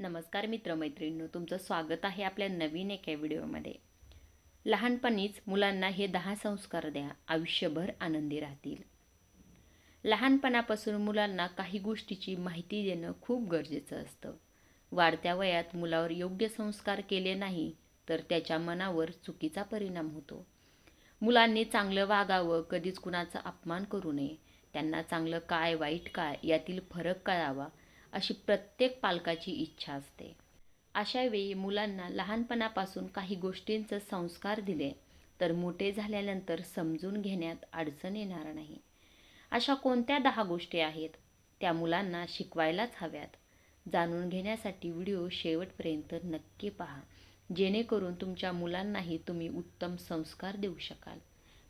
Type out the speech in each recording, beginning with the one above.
नमस्कार मित्रमैत्रिणींनो तुमचं स्वागत आहे आपल्या नवीन एका व्हिडिओमध्ये. लहानपणीच मुलांना हे दहा संस्कार द्या आयुष्यभर आनंदी राहतील. लहानपणापासून मुलांना काही गोष्टीची माहिती देणं खूप गरजेचं असतं. वाढत्या वयात मुलावर योग्य संस्कार केले नाही तर त्याच्या मनावर चुकीचा परिणाम होतो. मुलांनी चांगलं वागावं कधीच कुणाचा अपमान करू नये. त्यांना चांगलं काय वाईट काय यातील फरक कळावा अशी प्रत्येक पालकाची इच्छा असते. अशा वेळी मुलांना लहानपणापासून काही गोष्टींचं संस्कार दिले तर मोठे झाल्यानंतर समजून घेण्यात अडचण येणार नाही. अशा कोणत्या दहा गोष्टी आहेत त्या मुलांना शिकवायलाच हव्यात. जाणून घेण्यासाठी व्हिडिओ शेवटपर्यंत नक्की पहा. जेणेकरून तुमच्या मुलांनाही तुम्ही उत्तम संस्कार देऊ शकाल.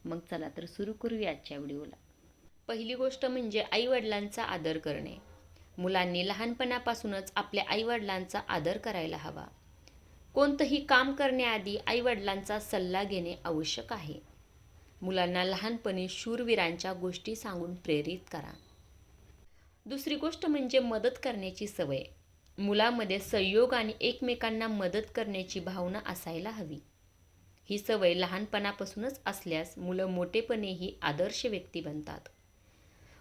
मग चला तर सुरू करूया आजच्या व्हिडिओला. पहिली गोष्ट म्हणजे आईवडिलांचा आदर करणे. मुलांनी लहानपणापासूनच आपल्या आईवडिलांचा आदर करायला हवा. कोणतंही काम करण्याआधी आईवडिलांचा सल्ला घेणे आवश्यक आहे. मुलांना लहानपणी शूरवीरांच्या गोष्टी सांगून प्रेरित करा. दुसरी गोष्ट म्हणजे मदत करण्याची सवय. मुलामध्ये संयोग आणि एकमेकांना मदत करण्याची भावना असायला हवी. ही सवय लहानपणापासूनच असल्यास मुलं मोठेपणेही आदर्श व्यक्ती बनतात.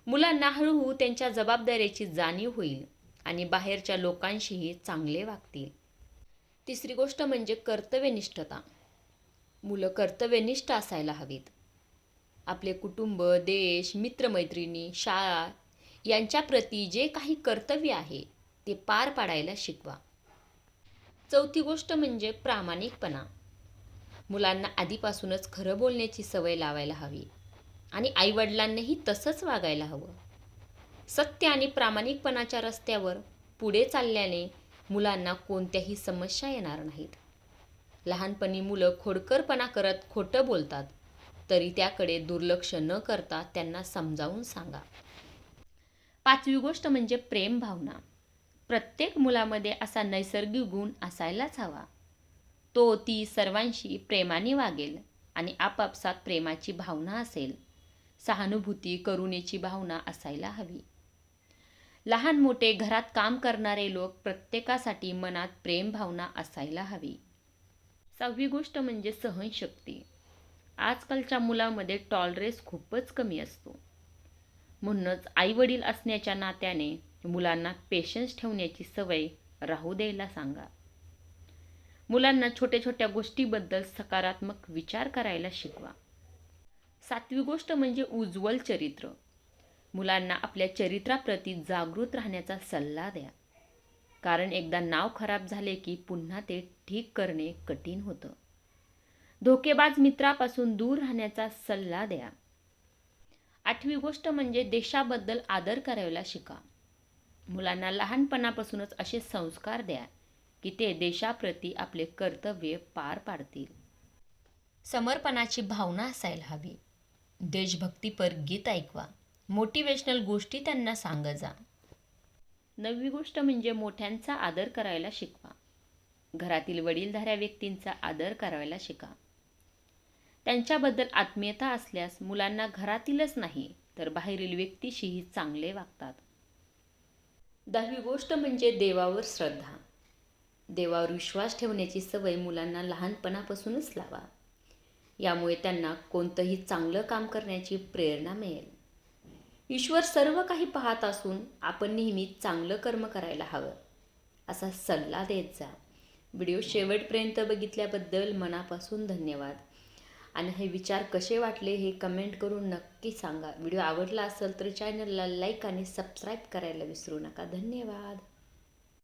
मुलांना हळूहळू त्यांच्या जबाबदारीची जाणीव होईल आणि बाहेरच्या लोकांशीही चांगले वागतील. तिसरी गोष्ट म्हणजे कर्तव्यनिष्ठता. मुलं कर्तव्यनिष्ठ असायला हवीत. आपले कुटुंब देश मित्रमैत्रिणी शाळा यांच्याप्रती जे काही कर्तव्य आहे ते पार पाडायला शिकवा. चौथी गोष्ट म्हणजे प्रामाणिकपणा. मुलांना आधीपासूनच खरं बोलण्याची सवय लावायला हवी. आणि आईवडिलांनीही तसंच वागायला हवं. सत्य आणि प्रामाणिकपणाच्या रस्त्यावर पुढे चालल्याने मुलांना कोणत्याही समस्या येणार नाहीत. लहानपणी मुलं खोडकरपणा करत खोटं बोलतात तरी त्याकडे दुर्लक्ष न करता त्यांना समजावून सांगा. पाचवी गोष्ट म्हणजे प्रेम भावना. प्रत्येक मुलामध्ये असा नैसर्गिक गुण असायलाच हवा. तो ती सर्वांशी प्रेमाने वागेल आणि आपापसात प्रेमाची भावना असेल. सहानुभूती करुणेची भावना असायला हवी. लहान मोठे घरात काम करणारे लोक प्रत्येकासाठी मनात प्रेम भावना असायला हवी. सहावी गोष्ट म्हणजे सहनशक्ती. आजकालच्या मुलामध्ये टॉलरेस खूपच कमी असतो. म्हणूनच आईवडील असण्याच्या नात्याने मुलांना पेशन्स ठेवण्याची सवय राहू द्यायला सांगा. मुलांना छोट्या छोट्या गोष्टीबद्दल सकारात्मक विचार करायला शिकवा. सातवी गोष्ट म्हणजे उज्ज्वल चरित्र. मुलांना आपल्या चरित्राप्रती जागृत राहण्याचा सल्ला द्या. कारण एकदा नाव खराब झाले की पुन्हा ते ठीक करणे कठीण होतं. धोकेबाज मित्रापासून दूर राहण्याचा सल्ला द्या. आठवी गोष्ट म्हणजे देशाबद्दल आदर करायला शिका. मुलांना लहानपणापासूनच असे संस्कार द्या की ते देशाप्रती आपले कर्तव्य पार पाडतील. समर्पणाची भावना असायला हवी. देशभक्तीपर गीत ऐकवा. मोटिवेशनल गोष्टी त्यांना सांगत जा. नववी गोष्ट म्हणजे मोठ्यांचा आदर करायला शिकवा. घरातील वडीलधाऱ्या व्यक्तींचा आदर करायला शिका. त्यांच्याबद्दल आत्मीयता असल्यास मुलांना घरातीलच नाही तर बाहेरील व्यक्तीशीही चांगले वागतात. दहावी गोष्ट म्हणजे देवावर श्रद्धा. देवावर विश्वास ठेवण्याची सवय मुलांना लहानपणापासूनच लावा. यामुळे त्यांना कोणतंही चांगलं काम करण्याची प्रेरणा मिळेल. ईश्वर सर्व काही पाहत असून आपण नेहमी चांगलं कर्म करायला हवं असा सल्ला देत जा. व्हिडिओ शेवटपर्यंत बघितल्याबद्दल मनापासून धन्यवाद. आणि हे विचार कसे वाटले हे कमेंट करून नक्की सांगा. व्हिडिओ आवडला असेल तर चॅनलला लाईक आणि सबस्क्राईब करायला विसरू नका. धन्यवाद.